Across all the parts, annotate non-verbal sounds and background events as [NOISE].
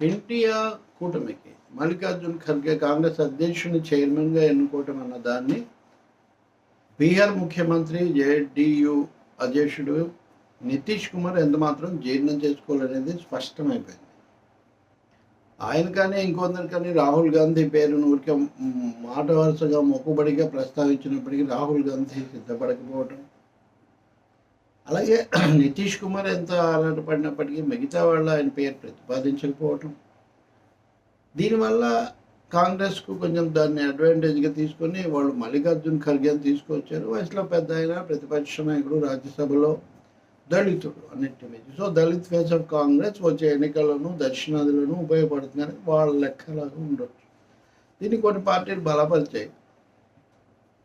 ఎన్టీఆర్ కూటమికి మల్లికార్జున్ ఖర్గే కాంగ్రెస్ అధ్యక్షుని చైర్మన్గా ఎన్నుకోవటం అన్న దాన్ని బీహార్ ముఖ్యమంత్రి జేడియు అధ్యక్షుడు నితీష్ కుమార్ ఎంతమాత్రం జీర్ణం చేసుకోవాలనేది స్పష్టమైపోయింది. ఆయన కానీ ఇంకొందరు కానీ రాహుల్ గాంధీ పేరును ఊరికే మాట వరుసగా మొక్కుబడిగా ప్రస్తావించినప్పటికీ రాహుల్ గాంధీ సిద్ధపడకపోవటం అలాగే [CLEARS THROAT] నితీష్ కుమార్ ఎంత ఆరాటపడినప్పటికీ మిగతా వాళ్ళ ఆయన పేరు ప్రతిపాదించకపోవటం. దీనివల్ల కాంగ్రెస్కు కొంచెం దాన్ని అడ్వాంటేజ్గా తీసుకొని వాళ్ళు మల్లికార్జున్ ఖర్గేని తీసుకొచ్చారు. వయసులో పెద్ద ఆయన ప్రతిపక్ష నాయకుడు రాజ్యసభలో దళితుడు అన్నిటి మీద. So Dalit face of Congress వచ్చే ఎన్నికలను దక్షిణాదిలోనూ ఉపయోగపడుతుందని వాళ్ళ లెక్కలాగా ఉండొచ్చు. దీన్ని కొన్ని పార్టీలు బలపరిచాయి.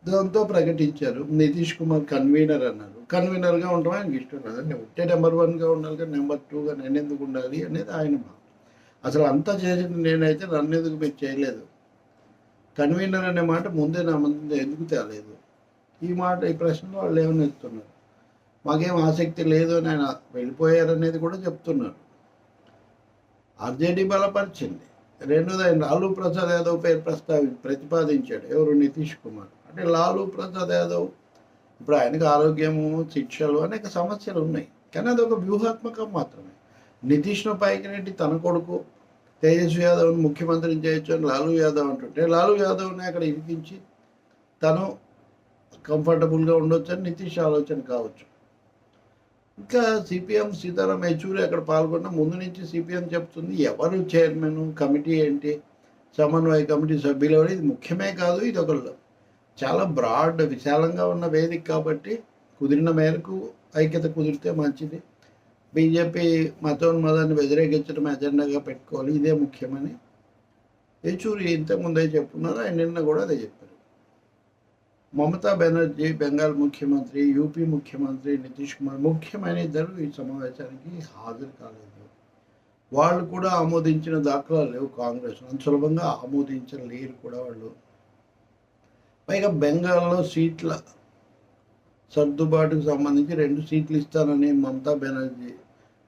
దాంతో ప్రకటించారు. నితీష్ కుమార్ కన్వీనర్ అన్నారు. కన్వీనర్గా ఉండడం ఆయనకి ఇష్టం లేదండి ఉంటే నెంబర్ వన్గా ఉండాలి కానీ నెంబర్ టూగా నేను ఎందుకు ఉండాలి అనేది ఆయన అసలు అంతా చేసింది నేనైతే నన్ను ఎందుకు మీరు చేయలేదు? కన్వీనర్ అనే మాట ముందే నా ముందు ఎందుకు తేలేదు? ఈ మాట ఈ ప్రశ్నలో వాళ్ళు ఏమని ఎత్తున్నారు మాకేం ఆసక్తి లేదు అని ఆయన వెళ్ళిపోయారనేది కూడా చెప్తున్నారు. ఆర్జేడీ బలపరిచింది. రెండోది ఆయన లాలూ ప్రసాద్ యాదవ్ పేరు ప్రస్తావి ప్రతిపాదించాడు. ఎవరు? నితీష్ కుమార్. అంటే లాలూ ప్రసాద్ యాదవ్ ఇప్పుడు ఆయనకు ఆరోగ్యము శిక్షలు అనేక సమస్యలు ఉన్నాయి. కానీ అది ఒక వ్యూహాత్మకం మాత్రమే. నితీష్ను పైకి నెట్టి తన కొడుకు తేజస్వి యాదవ్ని ముఖ్యమంత్రిని చేయొచ్చు అని లాలూ యాదవ్ అంటుంటే లాలూ యాదవ్ని అక్కడ ఇరికించి తను కంఫర్టబుల్గా ఉండొచ్చు అని నితీష్ ఆలోచన కావచ్చు. ఇంకా సిపిఎం సీతారాం యెచూరి అక్కడ పాల్గొన్న ముందు నుంచి సిపిఎం చెప్తుంది ఎవరు చైర్మన్ కమిటీ ఏంటి సమన్వయ కమిటీ సభ్యులు ఇది ముఖ్యమే కాదు ఇది ఒక చాలా బ్రాడ్ విశాలంగా ఉన్న వేదిక కాబట్టి కుదిరిన మేరకు ఐక్యత కుదిరితే మంచిది. బీజేపీ మతోన్మదాన్ని వ్యతిరేకించడం ఎజెండాగా పెట్టుకోవాలి ఇదే ముఖ్యమని ఏచూరి ఇంతకుముందే చెప్పున్నారు ఆయన నిన్న కూడా అదే చెప్పారు. మమతా బెనర్జీ బెంగాల్ ముఖ్యమంత్రి యూపీ ముఖ్యమంత్రి నితీష్ కుమార్ ముఖ్యమైన ఇద్దరు ఈ సమావేశానికి హాజరు కాలేదు. వాళ్ళు కూడా ఆమోదించిన దాఖలాలు లేవు కాంగ్రెస్ అంత సులభంగా ఆమోదించలేరు కూడా వాళ్ళు. పైగా బెంగాల్లో సీట్ల సర్దుబాటుకు సంబంధించి రెండు సీట్లు ఇస్తానని మమతా బెనర్జీ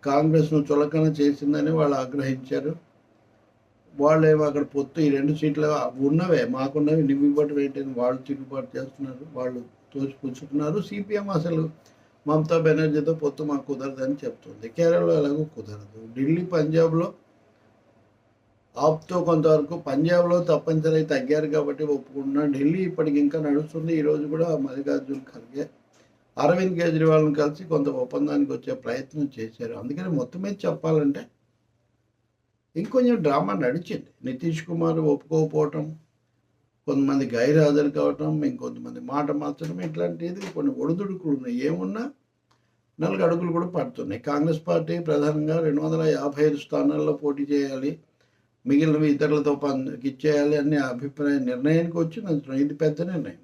కాంగ్రెస్ను చులకన చేసిందని వాళ్ళు ఆగ్రహించారు. వాళ్ళేమో అక్కడ పొత్తు ఈ రెండు సీట్లు ఉన్నవే మాకున్నవి నువ్వు ఇవ్వటం ఏంటని వాళ్ళు తిరుగుబాటు చేస్తున్నారు వాళ్ళు తోచిపుచ్చుకున్నారు సిపిఎం అసలు మమతా బెనర్జీతో పొత్తు మాకు కుదరదని చెప్తుంది. కేరళలో ఎలాగో కుదరదు. ఢిల్లీ పంజాబ్లో ఆప్తో కొంతవరకు పంజాబ్లో తప్పనిసరి తగ్గారు కాబట్టి ఒప్పుకుంటున్నాను. ఢిల్లీ ఇప్పటికి ఇంకా నడుస్తుంది. ఈరోజు కూడా మల్లికార్జున్ ఖర్గే అరవింద్ కేజ్రీవాల్ని కలిసి కొంత ఒప్పందానికి వచ్చే ప్రయత్నం చేశారు. అందుకని మొత్తం మీద చెప్పాలంటే ఇంకొంచెం డ్రామా నడిచింది. నితీష్ కుమార్ ఒప్పుకోకపోవటం కొంతమంది గైర్హాజరు కావటం ఇంకొంతమంది మాట మార్చడం ఇట్లాంటిది కొన్ని ఒడిదుడుకులు ఉన్నాయి. ఏమున్నా నలుగు అడుగులు కూడా పడుతున్నాయి. కాంగ్రెస్ పార్టీ ప్రధానంగా రెండు వందల యాభై ఐదు స్థానాల్లో పోటీ చేయాలి. మిగిలినవి ఇతరులతో పందికి ఇచ్చేయాలి అనే అభిప్రాయం నిర్ణయానికి వచ్చి నచ్చుతున్నాం ఇది పెద్ద నిర్ణయం.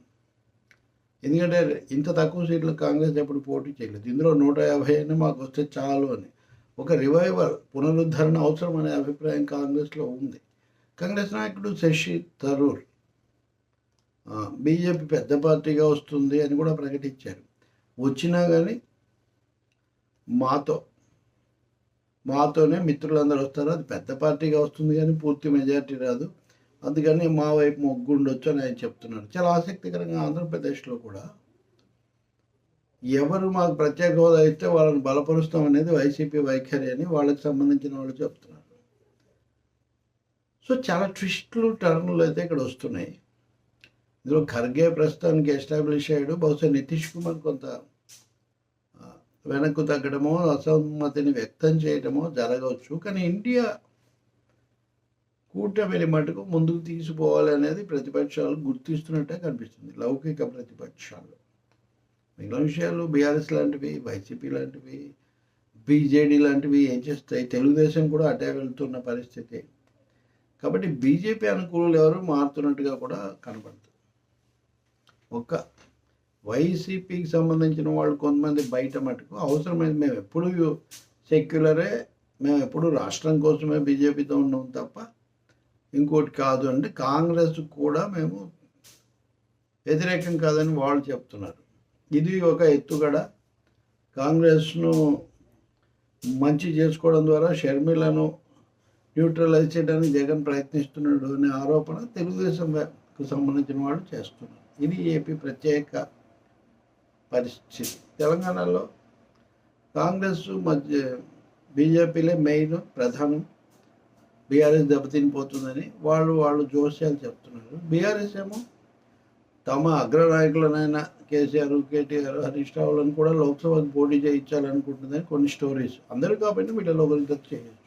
ఎందుకంటే ఇంత తక్కువ సీట్లు కాంగ్రెస్ ఎప్పుడు పోటీ చేయలేదు. ఇందులో నూట యాభై అయినా మాకు వస్తే చాలు అని. ఒక రివైవల్ పునరుద్ధరణ అవసరం అనే అభిప్రాయం కాంగ్రెస్లో ఉంది. కాంగ్రెస్ నాయకుడు శశి థరూర్ బీజేపీ పెద్ద పార్టీగా వస్తుంది అని కూడా ప్రకటించారు. వచ్చినా కానీ మాతో మాతోనే మిత్రులందరూ వస్తారు. అది పెద్ద పార్టీగా వస్తుంది కానీ పూర్తి మెజారిటీ రాదు. అందుకని మా వైపు మొగ్గు ఉండొచ్చు అని ఆయన చెప్తున్నారు. చాలా ఆసక్తికరంగా ఆంధ్రప్రదేశ్లో కూడా ఎవరు మాకు ప్రత్యేక హోదా ఇస్తే వాళ్ళని బలపరుస్తాం అనేది వైసీపీ వైఖరి అని వాళ్ళకి సంబంధించిన వాళ్ళు చెప్తున్నారు. సో చాలా ట్విస్ట్లు టర్న్లు అయితే ఇక్కడ వస్తున్నాయి. ఇందులో ఖర్గే ప్రస్తుతానికి ఎస్టాబ్లిష్ అయ్యాడు. బహుశా నితీష్ కుమార్ కొంత వెనక్కు తగ్గడమో అసమ్మతిని వ్యక్తం చేయడమో జరగవచ్చు. కానీ ఇండియా కూటమిని మటుకు ముందుకు తీసుకుపోవాలి అనేది ప్రతిపక్షాలు గుర్తిస్తున్నట్టే కనిపిస్తుంది. లౌకిక ప్రతిపక్షాలు. మిగిలిన విషయాలు బీఆర్ఎస్ లాంటివి వైసీపీ లాంటివి బీజేడీ లాంటివి ఏం చేస్తాయి? తెలుగుదేశం కూడా అటే వెళ్తున్న పరిస్థితి. కాబట్టి బీజేపీ అనుకూలులు ఎవరు మారుతున్నట్టుగా కూడా కనపడుతుంది ఒక్క వైసీపీకి సంబంధించిన వాళ్ళు కొంతమంది బయట మటుకు అవసరమైంది. మేము ఎప్పుడు సెక్యులరే మేము ఎప్పుడు రాష్ట్రం కోసమే బీజేపీతో ఉన్నాం తప్ప ఇంకోటి కాదు అంటే కాంగ్రెస్ కూడా మేము వ్యతిరేకం కాదని వాళ్ళు చెప్తున్నారు. ఇది ఒక ఎత్తుగడ. కాంగ్రెస్ను మంచి చేసుకోవడం ద్వారా షర్మిలను న్యూట్రలైజ్ చేయడానికి జగన్ ప్రయత్నిస్తున్నాడు అనే ఆరోపణ తెలుగుదేశంకు సంబంధించిన వాళ్ళు చేస్తున్నారు. ఇది ఏపీ ప్రత్యేక పరిస్థితి. తెలంగాణలో కాంగ్రెస్ మధ్య బీజేపీలే మెయిన్ ప్రధానం. బీఆర్ఎస్ దెబ్బతినిపోతుందని వాళ్ళు వాళ్ళు జోస్యాలు చెప్తున్నారు. బీఆర్ఎస్ ఏమో తమ అగ్రనాయకులనైనా కేసీఆర్ కేటీఆర్ హరీష్ రావులను కూడా లోక్సభకు పోటీ చేయించాలనుకుంటుందని కొన్ని స్టోరీస్. అందరూ కాబట్టి వీళ్ళలో ఒకరికి చేయొచ్చు.